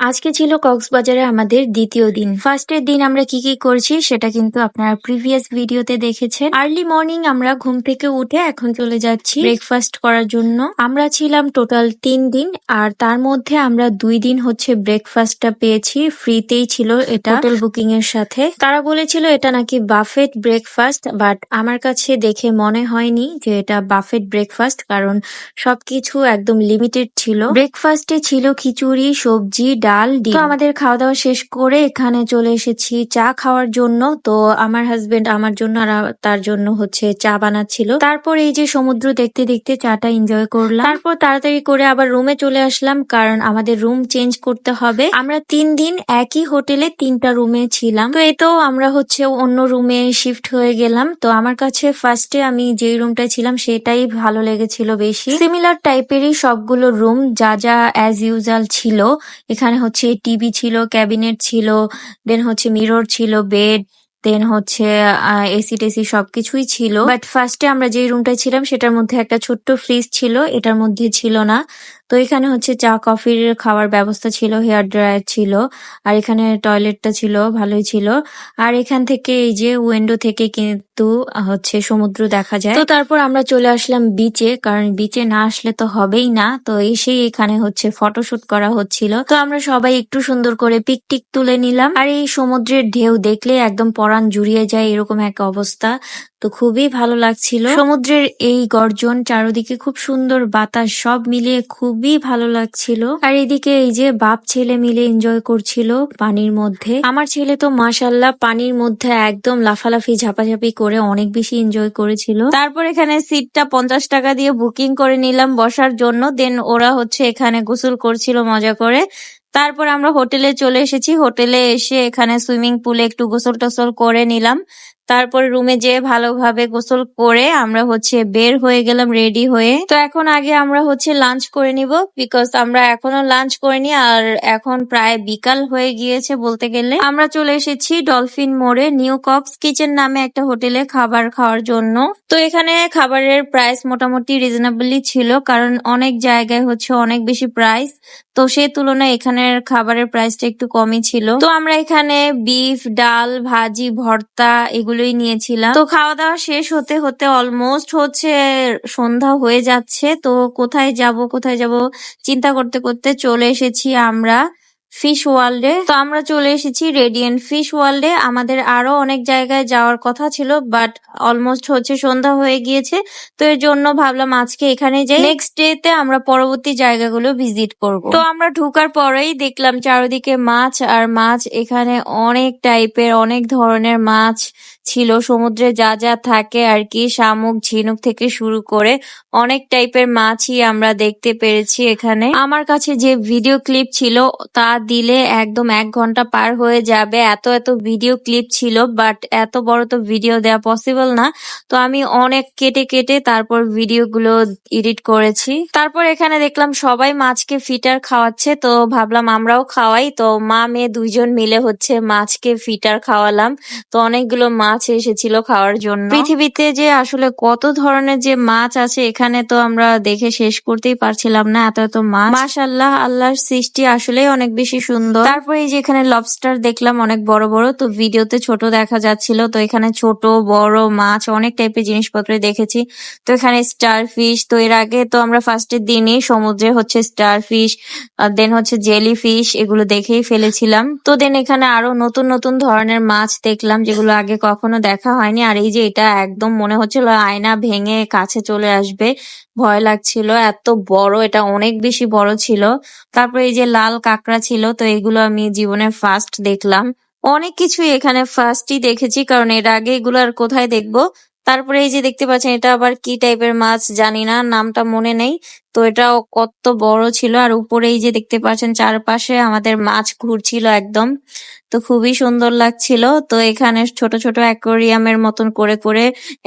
আজকে ছিল কক্সবাজারে আমাদের দ্বিতীয় দিন। ফার্স্টের দিন আমরা কি কি করছি সেটা কিন্তু আপনারা প্রিভিয়াস ভিডিওতে দেখেছেন। আর্লি মর্নিং আমরা ঘুম থেকে উঠে এখন চলে যাচ্ছি ব্রেকফাস্ট করার জন্য। আমরা ছিলাম টোটাল তিন দিন আর তার মধ্যে আমরা দুই দিন হচ্ছে ব্রেকফাস্টটা পেয়েছি। ফ্রিতেই ছিল এটা হোটেল বুকিং এর সাথে। তারা বলেছিল এটা নাকি বাফেট ব্রেকফাস্ট বাট আমার কাছে দেখে মনে হয়নি যে এটা বাফেট ব্রেকফাস্ট কারণ সবকিছু একদম লিমিটেড ছিল। ব্রেকফাস্টে ছিল খিচুড়ি সবজি ডাল, ডিম। তো আমাদের খাওয়া দাওয়া শেষ করে এখানে চলে এসেছি চা খাওয়ার জন্য। তো আমার হাজবেন্ড আমার জন্য আর তার জন্য হচ্ছে চা বানাচ্ছিল। তারপর এই যে সমুদ্র দেখতে দেখতে চাটা এনজয় করলাম। তারপর তাড়াতাড়ি করে আবার রুমে চলে আসলাম কারণ আমাদের রুম চেঞ্জ করতে হবে। আমরা তিন দিন একই হোটেলে তিনটা রুমে ছিলাম। তো এই তো আমরা হচ্ছে অন্য রুমে শিফট হয়ে গেলাম। তো আমার কাছে ফার্স্টে আমি যেই রুমটায় ছিলাম সেটাই ভালো লেগেছিল বেশি। সিমিলার টাইপেরই সবগুলো রুম যা যা অ্যাজ ইউজাল ছিল। এখানে হচ্ছে টিভি ছিল ক্যাবিনেট ছিল দেন হচ্ছে মিরর ছিল বেড দেন হচ্ছে এসি টেসি সবকিছুই ছিল। বাট ফার্স্টে আমরা যে রুমটা ছিলাম, সেটার মধ্যে একটা ছোট্ট ফ্রিজ ছিল, এটার মধ্যে ছিল না। তো এখানে হচ্ছে চা, কফির খাওয়ার ব্যবস্থা ছিল, হেয়ার ড্রায়ার ছিল, আর এখানে টয়লেটটা ছিল, ভালোই ছিল। আর এখান থেকে এই যে উইন্ডো থেকে কিন্তু হচ্ছে সমুদ্র দেখা যায়। তো তারপর আমরা চলে আসলাম বিচে কারণ বিচে না আসলে তো হবেই না। তো এসেই এখানে হচ্ছে ফটোশুট করা হচ্ছিল। তো আমরা সবাই একটু সুন্দর করে পিকটিক তুলে নিলাম। আর এই সমুদ্রের ঢেউ দেখলে একদম পরাণ জুড়িয়ে যায়, এরকম এক অবস্থা। তো খুবই ভালো লাগছিল। সমুদ্রের এই গর্জন চারদিকে খুব সুন্দর বাতাস, সব মিলিয়ে খুবই ভালো লাগছিল। আর এদিকে এই যে বাপ ছেলে মিলে এনজয় করছিল পানির মধ্যে। আমার ছেলে তো মাশাল্লাহ পানির মধ্যে একদম লাফালাফি, ঝাপাঝাপি করে অনেক বেশি এনজয় করেছিল। তারপর এখানে সিটটা পঞ্চাশ টাকা দিয়ে বুকিং করে নিলাম বসার জন্য। দেন ওরা হচ্ছে এখানে গোসল করছিল, মজা করে। তারপর আমরা হোটেলে চলে এসেছি। হোটেলে এসে এখানে সুইমিং পুলে একটু গোসল টোসল করে নিলাম। তারপর রুমে যেয়ে ভালোভাবে গোসল করে আমরা হচ্ছে বের হয়ে গেলাম রেডি হয়ে। তো এখন আগে আমরা হচ্ছে লাঞ্চ করে নিব বিকজ আমরা এখনও লাঞ্চ করিনি, আর এখন প্রায় বিকাল হয়ে গিয়েছে বলতে গেলে। আমরা চলে এসেছি ডলফিন মোড়ে নিউ কক্স কিচেন নামে একটা হোটেলে খাবার খাওয়ার জন্য। তো এখানে খাবারের প্রাইস মোটামুটি রিজনেবলি ছিল, কারণ অনেক জায়গায় হচ্ছে অনেক বেশি প্রাইস তো সেই তুলনায় এখানের খাবারের প্রাইসটা একটু কমই ছিল। তো আমরা এখানে বিফ ডাল, ভাজি, ভর্তা এগুলোই নিয়েছিলাম। তো খাওয়া দাওয়া শেষ হতে হতে অলমোস্ট হচ্ছে সন্ধ্যা হয়ে যাচ্ছে। তো কোথায় যাব কোথায় যাব চিন্তা করতে করতে চলে এসেছি আমরা ফিশ ওয়ার্ল্ডে তো আমরা চলে এসেছি রেডিয়েন্ট ফিশ ওয়ার্ল্ডে আমাদের আরও অনেক জায়গায় যাওয়ার কথা ছিল বাট অলমোস্ট হচ্ছে সন্ধ্যা হয়ে গিয়েছে। তো এর জন্য ভাবলাম আজকে এখানে যাই। নেক্সট ডে তে আমরা পরবর্তী জায়গাগুলো ভিজিট করব। তো আমরা ঢুকার পরেই দেখলাম চারিদিকে মাছ, আর মাছ এখানে অনেক টাইপের অনেক ধরনের মাছ ছিল। সমুদ্রে যা যা থাকে আর কি, শামুক, ঝিনুক থেকে শুরু করে অনেক টাইপের মাছই আমরা দেখতে পেরেছি এখানে। আমার কাছে যে ভিডিও ক্লিপ ছিল, তা দিলে একদম এক ঘণ্টা পার হয়ে যাবে। এত এত ভিডিও ক্লিপ ছিল, বাট এত বড় তো ভিডিও দেওয়া পসিবল না। তো আমি অনেক কেটে কেটে তারপর ভিডিওগুলো এডিট করেছি। তারপর এখানে দেখলাম সবাই মাছকে ফিটার খাওয়াচ্ছে, তো ভাবলাম আমরাও খাওয়াই। তো মা, মেয়ে দুইজন মিলে হচ্ছে মাছকে ফিটার খাওয়ালাম। তো অনেকগুলো মাছ এসেছিল খাওয়ার জন্য। পৃথিবীতে যে আসলে কত ধরনের যে মাছ আছে এখানে তো আমরা দেখে শেষ করতেই পারছিলাম না এত এত মাছ। মাশাল্লাহ আল্লাহর সৃষ্টি আসলে অনেক বেশি সুন্দর। তারপরে এই যে এখানে লবস্টার দেখলাম অনেক বড় বড় তো ভিডিওতে ছোট দেখা যাচ্ছিল তো এখানে ছোট বড় মাছ অনেক টাইপের জিনিসপত্র দেখেছি। তো এখানে স্টার ফিশ তো এর আগে তো আমরা ফার্স্টের দিনই সমুদ্রে হচ্ছে স্টার ফিশ দেন হচ্ছে জেলি ফিশ এগুলো দেখেই ফেলেছিলাম। তো দেন এখানে আরও নতুন নতুন ধরনের মাছ দেখলাম যেগুলো আগে কখনো দেখা হয়নি। আর এই যে এটা একদম মনে হচ্ছিল আয়না ভেঙে কাছে চলে আসবে। ভয় লাগছিল, এত বড়, এটা অনেক বেশি বড় ছিল। তারপরে এই যে লাল কাঁকড়া ছিল, তো এগুলো আমি জীবনে ফার্স্ট দেখলাম। অনেক কিছুই এখানে ফার্স্টই দেখেছি, কারণ এর আগে এগুলো আর কোথায় দেখব? তারপরে এই যে দেখতে পাচ্ছেন, এটা আবার কি টাইপের মাছ জানি না, নামটা মনে নেই। তো এটা কত বড় ছিল, আর উপরে এই যে দেখতে পাচ্ছেন, চারপাশে আমাদের মাছ ঘুরছিল একদম। তো খুবই সুন্দর লাগছিল। তো এখানে ছোট ছোট অ্যাকোরিয়ামের মতন করে করে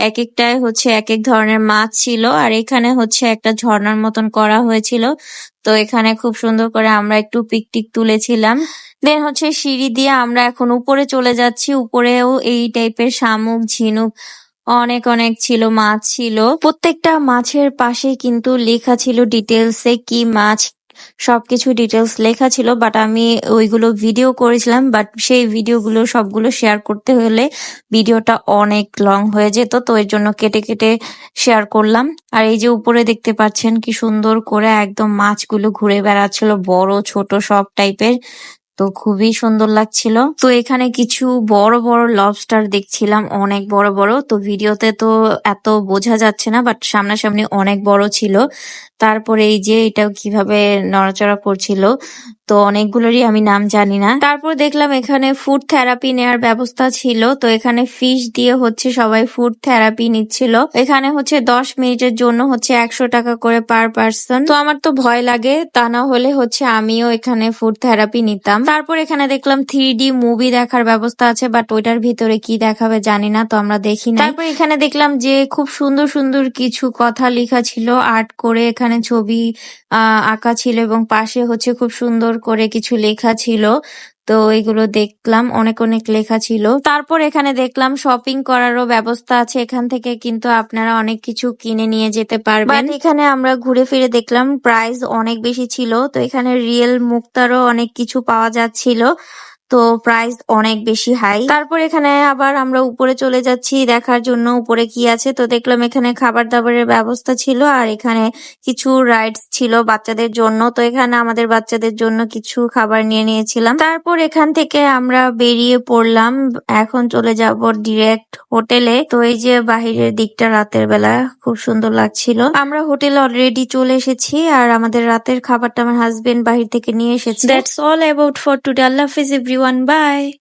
এক একটায় হচ্ছে এক এক ধরনের মাছ ছিল, আর এখানে হচ্ছে একটা ঝর্ণার মতন করা হয়েছিল। তো এখানে খুব সুন্দর করে আমরা একটু পিকটিক তুলেছিলাম। দেন হচ্ছে সিঁড়ি দিয়ে আমরা এখন উপরে চলে যাচ্ছি। উপরেও এই টাইপের শামুক, ঝিনুক অনেক অনেক ছিল, মাছ ছিল। প্রত্যেকটা মাছের পাশে কিন্তু লেখা ছিল ডিটেলসে কি মাছ, সবকিছু ডিটেলস লেখা ছিল বাট আমি ওইগুলো ভিডিও করেছিলাম বাট সেই ভিডিওগুলো সবগুলো শেয়ার করতে হলে ভিডিওটা অনেক লং হয়ে যেত, তো এর জন্য কেটে কেটে শেয়ার করলাম। আর এই যে উপরে দেখতে পাচ্ছেন কি সুন্দর করে একদম মাছগুলো ঘুরে বেড়াচ্ছিল, বড়, ছোট সব টাইপের তো খুবই সুন্দর লাগছিল। তো এখানে কিছু বড় বড় লবস্টার দেখছিলাম, অনেক বড় বড়। তো ভিডিওতে তো এত বোঝা যাচ্ছে না বাট সামনাসামনি অনেক বড় ছিল। তারপরে এই যে এটা কীভাবে নড়াচড়া করছিল তো অনেকগুলোরই আমি নাম জানি না। তারপর দেখলাম এখানে ফুড থেরাপি নেওয়ার ব্যবস্থা ছিল। তো এখানে ফিস দিয়ে হচ্ছে সবাই ফুড থেরাপি নিচ্ছিল। এখানে হচ্ছে দশ মিনিটের জন্য হচ্ছে একশো টাকা করে পার পার্সন তো আমার তো ভয় লাগে, তা না হলে হচ্ছে আমিও এখানে ফুড থেরাপি নিতাম। তারপর এখানে দেখলাম থ্রি মুভি দেখার ব্যবস্থা আছে বাট ওইটার ভিতরে কি দেখাবে জানি না, তো আমরা দেখি না তারপর এখানে দেখলাম যে খুব সুন্দর সুন্দর কিছু কথা লেখা ছিল। আর্ট করে এখানে ছবি আঁকা ছিল এবং পাশে হচ্ছে খুব সুন্দর করে কিছু লেখা ছিল। তো এগুলো দেখলাম, অনেক অনেক লেখা ছিল। তারপর এখানে দেখলাম শপিং করারও ব্যবস্থা আছে। এখান থেকে কিন্তু আপনারা অনেক কিছু কিনে নিয়ে যেতে পারবেন। এখানে আমরা ঘুরে ফিরে দেখলাম প্রাইস অনেক বেশি ছিল। তো এখানে রিয়েল মুক্তারও অনেক কিছু পাওয়া যাচ্ছিল। তো প্রাইস অনেক বেশি হাই তারপর এখানে আবার আমরা উপরে চলে যাচ্ছি, দেখার জন্য উপরে কি আছে? তো দেখলাম এখানে খাবার দাবারের ব্যবস্থা ছিল আর এখানে কিছু রাইডস ছিল বাচ্চাদের জন্য। তো এখানে আমাদের বাচ্চাদের জন্য কিছু খাবার নিয়ে নিয়েছিলাম। তারপর এখান থেকে আমরা বেরিয়ে পড়লাম। এখন চলে যাব ডিরেক্ট হোটেলে তো এই যে বাহিরের দিকটা রাতের বেলা, খুব সুন্দর লাগছিল। আমরা হোটেলে অলরেডি চলে এসেছি আর আমাদের রাতের খাবারটা আমার হাজবেন্ড বাহির থেকে নিয়ে এসেছে। That's all about for today আল্লাহ হাফিজ everyone. Bye.